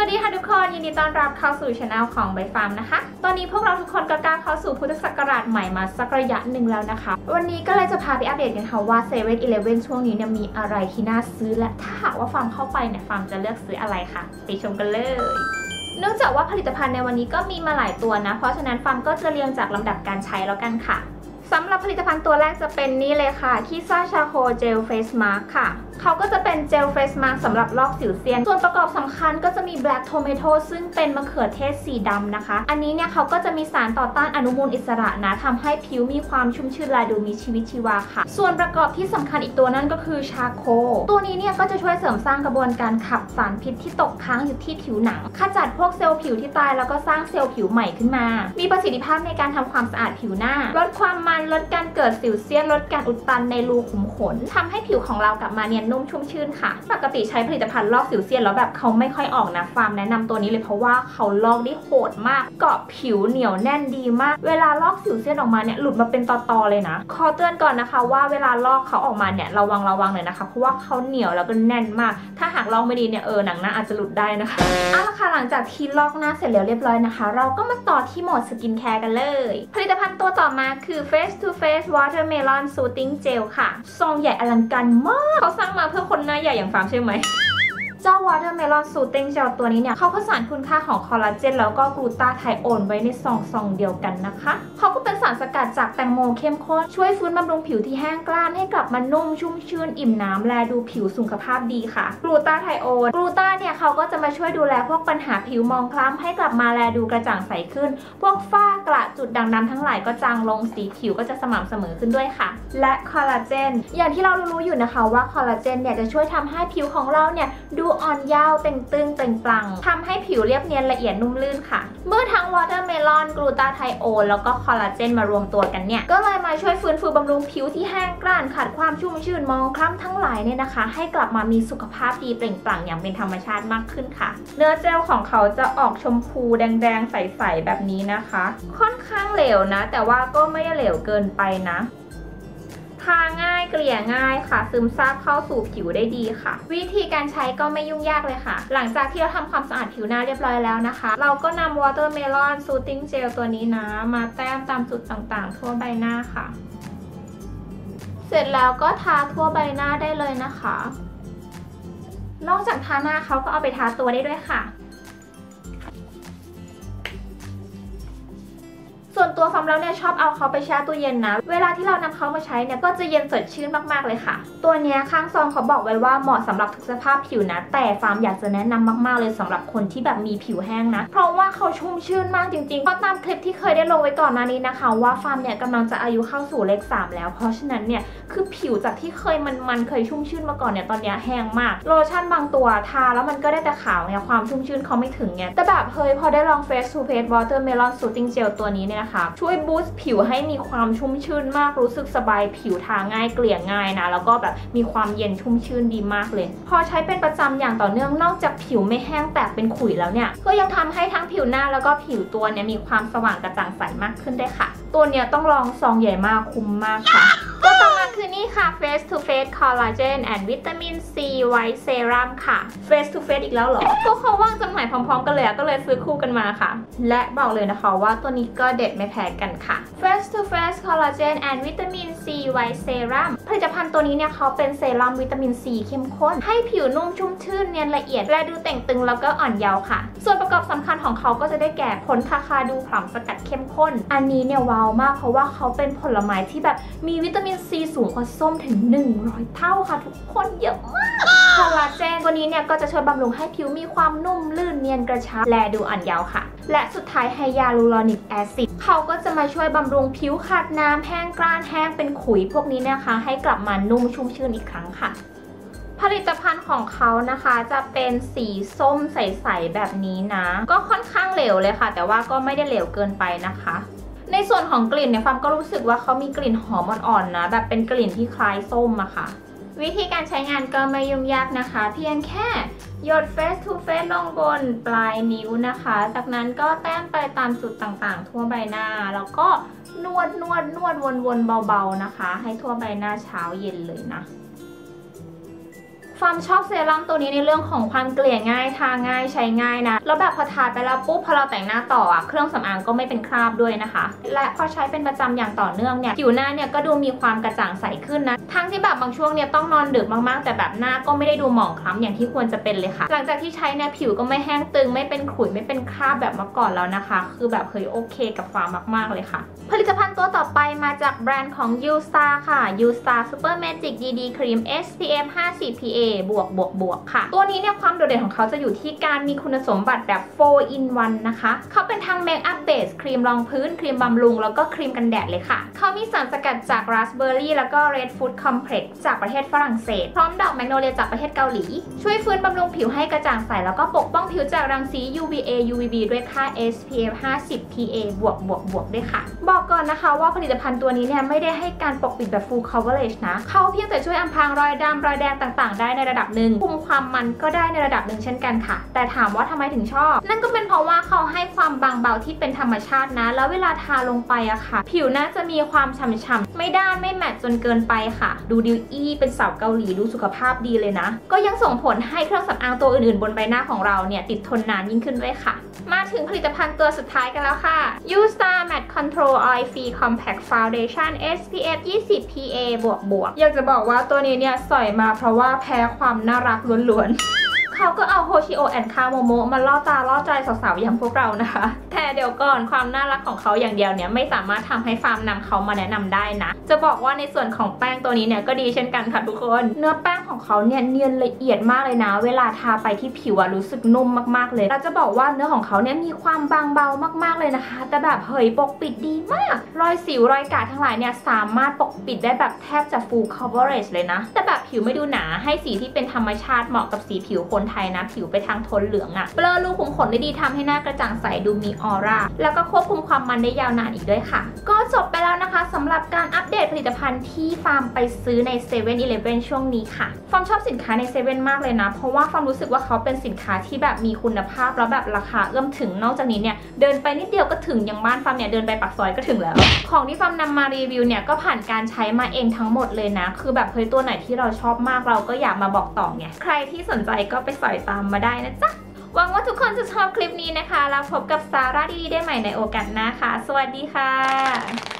วัสดีค่ะทุกคนยินดีต้อนรับเข้าสู่ช anel ของใบฟาร์มนะคะ ตอนนี้พวกเราทุกคนก็กล้าเข้าสู่พุทธศักราชใหม่มาสักระยะหนึ่งแล้วนะคะ วันนี้ก็เลยจะพาไปอัปเดตกันค่ะว่า7 e เ e ่ e อช่วงนี้เนี่ยมีอะไรที่น่าซื้อและถ้าหากว่าฟาร์มเข้าไปเนี่ยฟาร์มจะเลือกซื้ออะไรค่ะไปชมกันเลยเนื่องจากว่าผลิตภัณฑ์ในวันนี้ก็มีมาหลายตัวนะ เพราะฉะนั้นฟาร์มก็จะเรียงจากลำดับการใช้แล้วกันค่ะสำหรับผลิตภัณฑ์ตัวแรกจะเป็นนี่เลยค่ะ คิซ่าชาโคเจลเฟสมาร์คค่ะ เขาก็จะเป็นเจลเฟสมาสำหรับลอกสิวเซียน ส่วนประกอบสำคัญก็จะมีแบล็กโทเมโตซึ่งเป็นมะเขือเทศสีดำนะคะ อันนี้เนี่ยเขาก็จะมีสารต่อต้านอนุมูลอิสระนะทำให้ผิวมีความชุ่มชื้นแลายดูมีชีวิตชีวาค่ะ ส่วนประกอบที่สำคัญอีกตัวนั่นก็คือชาโค ตัวนี้เนี่ยก็จะช่วยเสริมสร้างกระบวนการขับสารพิษที่ตกค้างอยู่ที่ผิวหนังขจัดพวกเซลล์ผิวที่ตายแล้วก็สร้างเซลล์ผิวใหม่ขึ้นมา มีประสิทธิภาพในการทำความสะอาดผิวหน้า ลดความมันลดการเกิดสิวเซียนลดการอุดตันในรูขุมขนทำให้ผิวของเรากลับมาเนียนนุ่มชุ่มชื่นค่ะ ปกติใช้ผลิตภัณฑ์ลอกสิวเซียนแล้วแบบเขาไม่ค่อยออกนะฟาร์มแนะนำตัวนี้เลยเพราะว่าเขาลอกได้โหดมาก เกาะผิวเหนียวแน่นดีมาก เวลาลอกสิวเซียนออกมาเนี่ยหลุดมาเป็นตอๆเลยนะ ขอเตือนก่อนนะคะ ว่าเวลาลอกเขาออกมาเนี่ยระวังระวังหน่อยนะคะ เพราะว่าเขาเหนียวแล้วก็แน่นมาก ถ้าหากลอกไม่ดีเนี่ยเออหนังหน้าอาจจะหลุดได้นะคะเอาละค่ะหลังจากที่ลอกหน้าเสร็จแล้วเรียบร้อยนะคะ เราก็มาต่อที่โหมดสกินแคร์กันเลย ผลิตภัณฑ์ตัวต่อมาคือ Face to Face Watermelon Soothing Gel ค่ะ ซองใหญ่อลังการมากเขาสร้างมาเพื่อคนหน้าใหญ่อย่างฟาร์มใช่ไหม จ้า Watermelon Soothing Gel ตัวนี้เนี่ยเขาผสานคุณค่าของคอลลาเจนแล้วก็กลูตาไทโอนไว้ในซองซองเดียวกันนะคะเขาก็เป็นสารสกัดจากแตงโมเข้มข้นช่วยฟื้นบำรุงผิวที่แห้งกร้านให้กลับมานุ่มชุ่มชื่นอิ่มน้ำแลดูผิวสุขภาพดีค่ะกลูตาไทโอนกลูตาเนี่ยเขาก็จะมาช่วยดูแลพวกปัญหาผิวมองคล้ำให้กลับมาแลดูกระจ่างใสขึ้น พวกฝ้ากระจุดด่างดำทั้งหลายก็จางลงสีผิวก็จะสม่ำเสมอขึ้นด้วยค่ะ และคอลลาเจนอย่างที่เรารู้อยู่นะคะว่าคอลลาเจนเนี่ยจะช่วยทำให้ผิวของเราเนี่ยดูอ่อนเยาวเต่งตึงเต่งปลังทำให้ผิวเรียบเนียนละเอียดนุ่มลื่นค่ะ เมื่อทั้งวอเตอร์เมลอนกลูตาไทโอนแล้วก็คอลลาเจนมารวมตัวกันเนี่ย ก็เลยมาช่วยฟื้นฟูบำรุงผิวที่แห้งกร้านขาดความชุ่มชื่นมองคล้ำทั้งหลายเนี่ยนะคะ ให้กลับมามีสุขภาพดีเปล่งปลั่งอย่างเป็นธรรมชาติมากขึ้นค่ะ เนื้อเจลของเขาจะออกชมพูแดงๆใสๆแบบนี้นะคะ ค่อนข้างเหลวนะ แต่ว่าก็ไม่ได้เหลวเกินไปนะ เกลี่ยง่ายค่ะ ซึมซาบเข้าสู่ผิวได้ดีค่ะ วิธีการใช้ก็ไม่ยุ่งยากเลยค่ะ หลังจากที่เราทำความสะอาดผิวหน้าเรียบร้อยแล้วนะคะ เราก็นำ Watermelon Soothing Gel ตัวนี้นะ มาแต้มตามจุดต่างๆ ทั่วใบหน้าค่ะ เสร็จแล้วก็ทาทั่วใบหน้าได้เลยนะคะ นอกจากทาหน้าเขาก็เอาไปทาตัวได้ด้วยค่ะ วนตัวฟาร์มแล้วเนี่ยชอบเอาเขาไปแช่ตู้เย็นนะ เวลาที่เรานำเขามาใช้เนี่ยก็จะเย็นสดชื่นมากๆเลยค่ะ ตัวเนี้ยข้างซองเขาบอกไว้ว่าเหมาะสำหรับทุกสภาพผิวนะ แต่ฟาร์มอยากจะแนะนำมากๆเลยสำหรับคนที่แบบมีผิวแห้งนะ เพราะว่าเขาชุ่มชื่นมากจริงๆเพราะตามคลิปที่เคยได้ลงไว้ก่อนหน้านี้นะคะ ว่าฟาร์มเนี่ยกำลังจะอายุเข้าสู่เลข 3 แล้ว เพราะฉะนั้นเนี่ยคือผิวจากที่เคยมันๆเคยชุ่มชื่นมาก่อนเนี่ยตอนเนี้ยแห้งมาก โลชั่นบางตัวทาแล้วมันก็ได้แต่ขาวไงความชุ่มชื่นเขาไม่ถึงไงแต่แบบเฮ้ยพอได้ลอง Face to Face Watermelon Soothing Gel ตัวนี้เนี่ยนะคะช่วยบูสต์ผิวให้มีความชุ่มชื่นมากรู้สึกสบายผิวทาง่ายเกลี่ยง่ายนะ แล้วก็แบบมีความเย็นชุ่มชื่นดีมากเลย พอใช้เป็นประจำอย่างต่อเนื่องนอกจากผิวไม่แห้งแตกเป็นขุยแล้วเนี่ยก็ยังทำให้ทั้งผิวหน้าแล้วก็ผิวตัวเนี่ยมีความสว่างกระจ่างใสมากขึ้นได้ค่ะ ตัวเนี้ยต้องลองซองใหญ่มากคุ้มมากค่ะ นี่ค่ะ Face to Face Collagen and Vitamin C White Serum ค่ะ Face to Face อีกแล้วเหรอ ก็เขาว่างจำหน่ายพร้อมๆ กันเลยก็เลยซื้อคู่กันมาค่ะ และบอกเลยนะคะว่าตัวนี้ก็เด็ดไม่แพ้กันค่ะ Face to Face Collagen and Vitamin C White Serum ผลิตภัณฑ์ตัวนี้เนี่ยเขาเป็นเซรั่มวิตามินซีเข้มข้น ให้ผิวนุ่มชุ่มชื่นเนียนละเอียดและดูแต่งตึงแล้วก็อ่อนเยาว์ค่ะ ส่วนประกอบสำคัญของเขาก็จะได้แก่ผลคาคาดูผลัมสกัดเข้มข้น อันนี้เนี่ยว้าวมากเพราะว่าเขาเป็นผลไม้ที่แบบมีวิตามินซีสูงกว่าส้มถึง 100 เท่าค่ะ ทุกคนเยอะมากคอลลาเจนตัวนี้เนี่ยก็จะช่วยบำรุงให้ผิวมีความนุ่มลื่นเนียนกระชับ และดูอ่อนเยาว์ค่ะ และสุดท้ายไฮยาลูรอนิกแอซิดเขาก็จะมาช่วยบำรุงผิวขาดน้ำแห้งกร้านแห้งเป็นขุยพวกนี้นะคะ ให้กลับมานุ่มชุ่มชื่นอีกครั้งค่ะผลิตภัณฑ์ของเขานะคะจะเป็นสีส้มใส ๆ แบบนี้นะ ก็ค่อนข้างเหลวเลยค่ะ แต่ว่าก็ไม่ได้เหลวเกินไปนะคะ ในส่วนของกลิ่นเนี่ยฟาร์มก็รู้สึกว่าเขามีกลิ่นหอมอ่อนๆนะ แบบเป็นกลิ่นที่คล้ายส้มอะค่ะ วิธีการใช้งานก็ไม่ยุ่งยากนะคะ เพียงแค่หยด face to face ลงบนปลายนิ้วนะคะ จากนั้นก็แต้มไปตามจุดต่างๆ ทั่วใบหน้า แล้วก็นวดนวดนวดวนๆเบาๆนะคะ ให้ทั่วใบหน้าเช้าเย็นเลยนะ ฟาร์มชอบเซรั่มตัวนี้ในเรื่องของความเกลี่ยง่ายทาง่ายใช้ง่ายนะ แล้วแบบพอทาไปแล้วปุ๊บพอเราแต่งหน้าต่ออะเครื่องสำอางก็ไม่เป็นคราบด้วยนะคะ และพอใช้เป็นประจำอย่างต่อเนื่องเนี่ยผิวหน้าเนี่ยก็ดูมีความกระจ่างใสขึ้นนะ ทั้งที่แบบบางช่วงเนี่ยต้องนอนดึกมากๆ แต่แบบหน้าก็ไม่ได้ดูหมองคล้ำอย่างที่ควรจะเป็นเลยค่ะ หลังจากที่ใช้เนี่ยผิวก็ไม่แห้งตึงไม่เป็นขุยไม่เป็นคราบแบบเมื่อก่อนแล้วนะคะ คือแบบเฮ้ยโอเคกับฟาร์มมากๆเลยค่ะ ผลิตภัณฑ์ตัวต่อไปมาจากแบรนด์ของ u s t a r ค่ะ u s t a r Super Magic DD Cream SPF 50 PA บวกบวกบวกค่ะ ตัวนี้เนี่ยความโดดเด่นของเขาจะอยู่ที่การมีคุณสมบัติแบบ 4 in 1 นะคะ เขาเป็นทั้งเมคอัพเบสครีมรองพื้น ครีมบำรุง แล้วก็ครีมกันแดดเลยค่ะ เขามีสารสกัดจากราสเบอร์รี่แล้วก็ Red Food Complex จากประเทศฝรั่งเศส พร้อมดอกแมกโนเลียจากประเทศเกาหลี ช่วยฟื้นบำรุงผิวให้กระจ่างใส แล้วก็ปกป้องผิวจากรังสี UVA UVB ด้วยค่า SPF 50 PA บวกบวกบวกด้วยค่ะ บอกก่อนนะคะว่าผลิตภัณฑ์ตัวนี้เนี่ยไม่ได้ให้การปกปิดแบบ full coverage นะ เขาเพียงแต่ช่วยอำพรางรอยดำรอยแดงต่าง ๆ ได้ในระดับหนึ่งคุมความมันก็ได้ในระดับหนึ่งเช่นกันค่ะ แต่ถามว่าทำไมถึงชอบ นั่นก็เป็นเพราะว่าเขาให้ความบางเบาที่เป็นธรรมชาตินะ แล้วเวลาทาลงไปอะค่ะ ผิวน่าจะมีความฉ่ำๆไม่ด้านไม่แมตต์จนเกินไปค่ะ ดูดิวอี้เป็นสาวเกาหลีดูสุขภาพดีเลยนะ ก็ยังส่งผลให้เครื่องสำอางตัวอื่นๆ บนใบหน้าของเราเนี่ยติดทนนานยิ่งขึ้นด้วยค่ะ มาถึงผลิตภัณฑ์ตัวสุดท้ายกันแล้วค่ะ u s t a r Matte Control Oil Free Compact Foundation SPF 20 PA บวกบวกอยากจะบอกว่าตัวนี้เนี่ยสอยมาเพราะว่าแพ้ความน่ารักล้วนๆ เขาก็เอา ชิโอแอนคาโมโมมาล่อตาล่อใจสาวๆอย่างพวกเรานะคะ แต่เดี๋ยวก่อนความน่ารักของเขาอย่างเดียวเนี่ยไม่สามารถทำให้ฟาร์มนำเขามาแนะนำได้นะ จะบอกว่าในส่วนของแป้งตัวนี้เนี่ยก็ดีเช่นกันค่ะทุกคน เนื้อแป้งของเขาเนี่ยเนียนละเอียดมากเลยนะ เวลาทาไปที่ผิวอะรู้สึกนุ่มมากๆเลยเราจะบอกว่าเนื้อของเขาเนี่ยมีความบางเบามากๆเลยนะคะ แต่แบบเฮ้ยปกปิดดีมาก รอยสิวรอยกาดทั้งหลายเนี่ยสามารถปกปิดได้แบบแทบจะ full coverage เลยนะ แต่แบบผิวไม่ดูหนาให้สีที่เป็นธรรมชาติเหมาะกับสีผิวคนไทยนะผิวไปทางโทนเหลืองอะเบลอรูขุมขนได้ดีทำให้หน้ากระจ่างใสดูมีออร่าแล้วก็ควบคุมความมันได้ยาวนานอีกด้วยค่ะ ก็จบไปแล้วนะคะสำหรับการอัปเดตผลิตภัณฑ์ที่ฟาร์มไปซื้อใน7 e เ e ่ e อช่วงนี้ค่ะฟาร์มชอบสินค้าในเซเว่นมากเลยนะ เพราะว่าฟาร์มรู้สึกว่าเขาเป็นสินค้าที่แบบมีคุณภาพแล้วแบบราคาเอื้อมถึงนอกจากนี้เนี่ยเดินไปนิดเดียวก็ถึงอย่างบ้านฟาร์มเนี่ยเดินไปปากซอยก็ถึงแล้ว ของที่ฟาร์มนำมารีวิวเนี่ยก็ผ่านการใช้มาเองทั้งหมดเลยนะ คือแบบเฮ้ยตัวไหนที่เราชอบมากเราก็อยากมาบอกต่อไงใครที่สนใจก็ไปสอยตามมาได้นะจ๊ะหวังว่าทุกคนจะชอบคลิปนี้นะคะ แล้วพบกับสาระดีๆได้ใหม่ในโอกาสหน้าค่ะ สวัสดีค่ะ